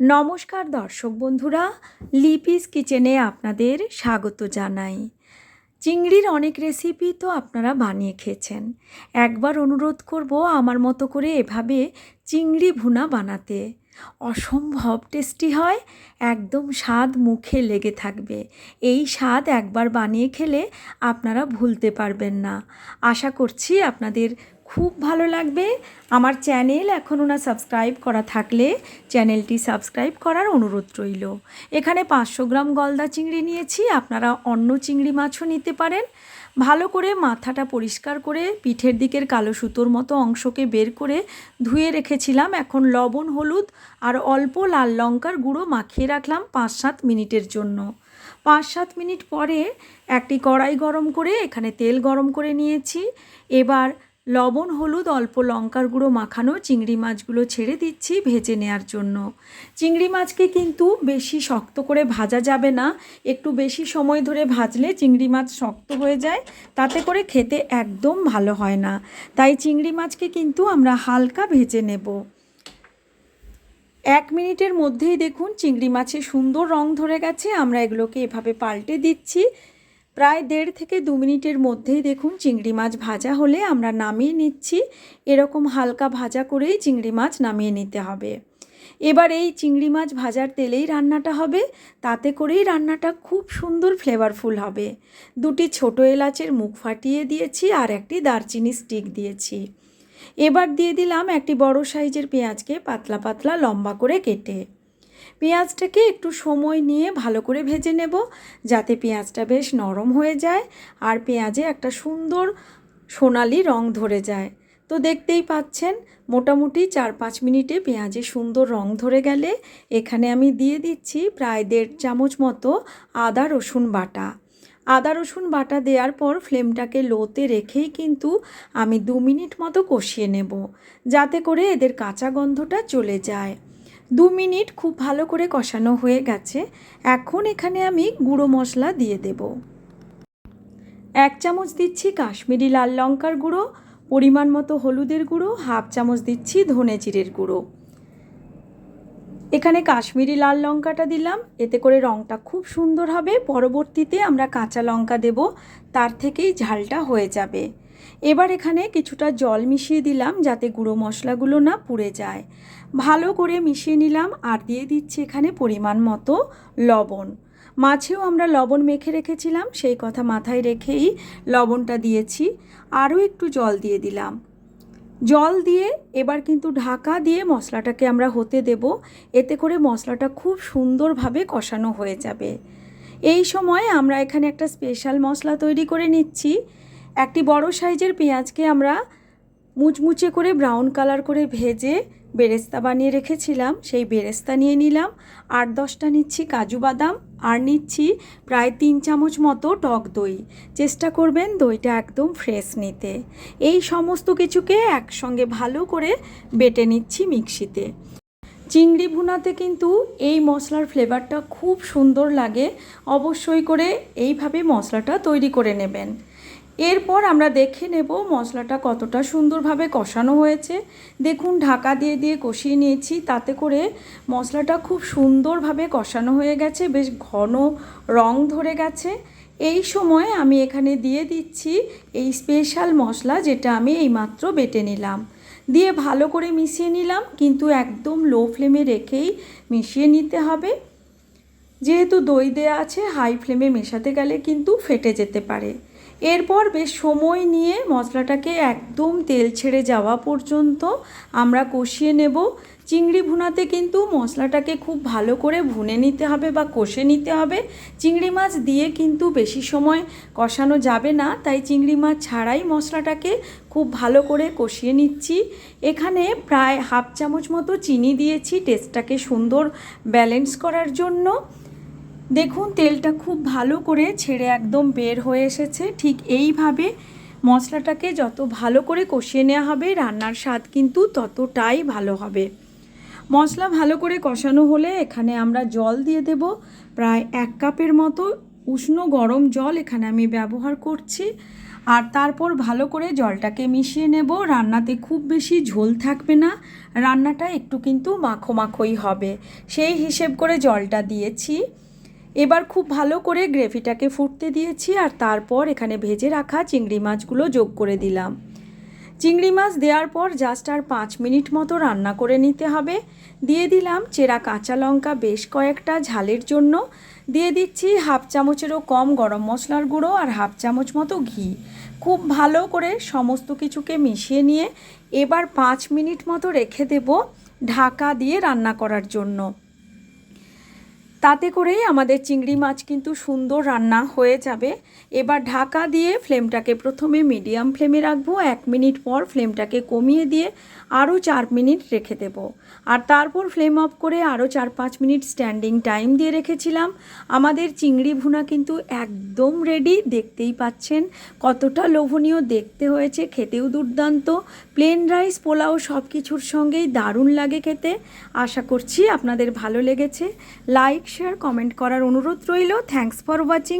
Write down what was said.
নমস্কার দর্শক বন্ধুরা, লিপিস কিচেনে আপনাদের স্বাগত জানাই। চিংড়ির অনেক রেসিপি তো আপনারা বানিয়ে খেয়েছেন। একবার অনুরোধ করব আমার মতো করে এভাবে চিংড়ি ভুনা বানাতে। অসম্ভব টেস্টি হয়, একদম স্বাদ মুখে লেগে থাকবে। এই স্বাদ একবার বানিয়ে খেলে আপনারা ভুলতে পারবেন না। আশা করছি আপনাদের খুব ভালো লাগবে। আমার চ্যানেল এখনও না সাবস্ক্রাইব করা থাকলে চ্যানেলটি সাবস্ক্রাইব করার অনুরোধ রইল। এখানে পাঁচশো গ্রাম গলদা চিংড়ি নিয়েছি, আপনারা অন্য চিংড়ি মাছও নিতে পারেন। ভালো করে মাথাটা পরিষ্কার করে পিঠের দিকের কালো সুতোর মতো অংশকে বের করে ধুয়ে রেখেছিলাম। এখন লবণ, হলুদ আর অল্প লাল লঙ্কার গুঁড়ো মাখিয়ে রাখলাম পাঁচ সাত মিনিটের জন্য। পাঁচ সাত মিনিট পরে একটি কড়াই গরম করে এখানে তেল গরম করে নিয়েছি। এবার লবণ, হলুদ, অল্প লঙ্কার গুঁড়ো মাখানো চিংড়ি মাছগুলো ছেড়ে দিচ্ছি ভেজে নেওয়ার জন্য। চিংড়ি মাছকে কিন্তু বেশি শক্ত করে ভাজা যাবে না। একটু বেশি সময় ধরে ভাজলে চিংড়ি মাছ শক্ত হয়ে যায়। তাতে করে খেতে একদম ভালো হয় না। তাই চিংড়ি মাছকে কিন্তু আমরা হালকা ভেজে নেব। এক মিনিটের মধ্যেই দেখুন চিংড়ি মাছের সুন্দর রং ধরে গেছে। আমরা এগুলোকে এভাবে পাল্টে দিচ্ছি। প্রায় দেড় থেকে দু মিনিটের মধ্যেই দেখুন চিংড়ি মাছ ভাজা হলে আমরা নামিয়ে নিচ্ছি। এরকম হালকা ভাজা করেই চিংড়ি মাছ নামিয়ে নিতে হবে। এবার এই চিংড়ি মাছ ভাজার তেলেই রান্নাটা হবে। তাতে করেই রান্নাটা খুব সুন্দর ফ্লেভারফুল হবে। দুটি ছোটো এলাচের মুখ ফাটিয়ে দিয়েছি আর একটি দারচিনি স্টিক দিয়েছি। এবার দিয়ে দিলাম একটি বড় সাইজের পেঁয়াজকে পাতলা পাতলা লম্বা করে কেটে। পেঁয়াজটাকে একটু সময় নিয়ে ভালো করে ভেজে নেব যাতে পেঁয়াজটা বেশ নরম হয়ে যায় আর পেঁয়াজে একটা সুন্দর সোনালি রং ধরে যায়। তো দেখতেই পাচ্ছেন, মোটামুটি চার পাঁচ মিনিটে পেঁয়াজে সুন্দর রং ধরে গেলে এখানে আমি দিয়ে দিচ্ছি প্রায় দেড় চামচ মতো আদা রসুন বাটা। আদা রসুন বাটা দেওয়ার পর ফ্লেমটাকে লোতে রেখেই কিন্তু আমি দু মিনিট মতো কষিয়ে নেব, যাতে করে এদের কাঁচা গন্ধটা চলে যায়। দু মিনিট খুব ভালো করে কষানো হয়ে গেছে। এখন এখানে আমি গুঁড়ো মশলা দিয়ে দেব। এক চামচ দিচ্ছি কাশ্মীরি লাল লঙ্কার গুঁড়ো, পরিমাণ মতো হলুদের গুঁড়ো, হাফ চামচ দিচ্ছি ধনে জিরের গুঁড়ো। এখানে কাশ্মীরি লাল লঙ্কাটা দিলাম। এতে করে রঙটা খুব সুন্দর হবে। পরবর্তীতে আমরা কাঁচা লঙ্কা দেব। তার থেকেই ঝালটা হয়ে যাবে। এবার এখানে কিছুটা জল মিশিয়ে দিলাম যাতে গুঁড়ো মশলাগুলো না পুড়ে যায়। ভালো করে মিশিয়ে নিলাম আর দিয়ে দিচ্ছি এখানে পরিমাণ মতো লবণ। মাছেও আমরা লবণ মেখে রেখেছিলাম, সেই কথা মাথায় রেখেই লবণটা দিয়েছি। আরও একটু জল দিয়ে দিলাম। জল দিয়ে এবার কিন্তু ঢাকা দিয়ে মশলাটাকে আমরা হতে দেব। এতে করে মশলাটা খুব সুন্দরভাবে কষানো হয়ে যাবে। এই সময় আমরা এখানে একটা স্পেশাল মশলা তৈরি করে নিচ্ছি। একটি বড় সাইজের পেঁয়াজকে আমরা মুচমুচে করে ব্রাউন কালার করে ভেজে বেরেস্তা বানিয়ে রেখেছিলাম। সেই বেরেস্তা নিয়ে নিলাম। আট দশটা নিচ্ছি কাজু বাদাম আর নিচ্ছি প্রায় তিন চামচ মতো টক দই। চেষ্টা করবেন দইটা একদম ফ্রেশ নিতে। এই সমস্ত কিছুকে একসঙ্গে ভালো করে বেটে নিচ্ছি মিক্সিতে। চিংড়ি ভুনাতে কিন্তু এই মশলার ফ্লেভারটা খুব সুন্দর লাগে। অবশ্যই করে এইভাবে মশলাটা তৈরি করে নেবেন। এরপর আমরা দেখে নেব মশলাটা কতটা সুন্দরভাবে কষানো হয়েছে। দেখুন, ঢাকা দিয়ে দিয়ে কষিয়ে নিয়েছি, তাতে করে মশলাটা খুব সুন্দরভাবে কষানো হয়ে গেছে, বেশ ঘন রং ধরে গেছে। এই সময় আমি এখানে দিয়ে দিচ্ছি এই স্পেশাল মশলা যেটা আমি এইমাত্র বেটে নিলাম। দিয়ে ভালো করে মিশিয়ে নিলাম, কিন্তু একদম লো ফ্লেমে রেখেই মিশিয়ে নিতে হবে। যেহেতু দই দেওয়া আছে, হাই ফ্লেমে মেশাতে গেলে কিন্তু ফেটে যেতে পারে। এরপর বেশ সময় নিয়ে মশলাটাকে একদম তেল ছেড়ে যাওয়া পর্যন্ত আমরা কষিয়ে নেব। চিংড়ি ভুনাতে কিন্তু মশলাটাকে খুব ভালো করে ভুনে নিতে হবে বা কষে নিতে হবে। চিংড়ি মাছ দিয়ে কিন্তু বেশি সময় কষানো যাবে না, তাই চিংড়ি মাছ ছাড়াই মশলাটাকে খুব ভালো করে কষিয়ে নিচ্ছি। এখানে প্রায় হাফ চামচ মতো চিনি দিয়েছি টেস্টটাকে সুন্দর ব্যালেন্স করার জন্য। দেখুন, তেলটা খুব ভালো করে ছেড়ে একদম বের হয়ে এসেছে। ঠিক এইভাবে মশলাটাকে যত ভালো করে কষিয়ে নেওয়া হবে, রান্নার স্বাদ কিন্তু ততটাই ভালো হবে। মশলা ভালো করে কষানো হলে এখানে আমরা জল দিয়ে দেব। প্রায় এক কাপের মতো উষ্ণ গরম জল এখানে আমি ব্যবহার করছি। আর তারপর ভালো করে জলটাকে মিশিয়ে নেব। রান্নাতে খুব বেশি ঝোল থাকবে না। রান্নাটা একটু কিন্তু মাখো মাখোই হবে। সেই হিসেব করে জলটা দিয়েছি। এবার খুব ভালো করে গ্রেভিটাকে ফুটতে দিয়েছি আর তারপর এখানে ভেজে রাখা চিংড়ি মাছগুলো যোগ করে দিলাম। চিংড়ি মাছ দেওয়ার পর জাস্ট আর পাঁচ মিনিট মতো রান্না করে নিতে হবে। দিয়ে দিলাম চেরা কাঁচা লঙ্কা বেশ কয়েকটা ঝালের জন্য। দিয়ে দিচ্ছি হাফ চামচেরও কম গরম মশলার গুঁড়ো আর হাফ চামচ মতো ঘি। খুব ভালো করে সমস্ত কিছুকে মিশিয়ে নিয়ে এবার পাঁচ মিনিট মতো রেখে দেব ঢাকা দিয়ে রান্না করার জন্য। তাতে করেই আমাদের চিংড়ি মাছ কিন্তু সুন্দর রান্না হয়ে যাবে। এবার ঢাকা দিয়ে ফ্লেমটাকে প্রথমে মিডিয়াম ফ্লেমে রাখব, এক মিনিট পর ফ্লেমটাকে কমিয়ে দিয়ে আরও চার মিনিট রেখে দেবো। আর তারপর ফ্লেম অফ করে আরও চার পাঁচ মিনিট স্ট্যান্ডিং টাইম দিয়ে রেখেছিলাম। আমাদের চিংড়ি ভুনা কিন্তু একদম রেডি, দেখতেই পাচ্ছেন কতটা লোভনীয়, দেখতে হয়েছে, খেতেও দুর্দান্ত। প্লেন রাইস, পোলাও সব কিছুর সঙ্গেই দারুণ লাগে খেতে। আশা করছি আপনাদের ভালো লেগেছে। লাইক শেয়ার কমেন্ট করার অনুরোধ রইল। Thanks for watching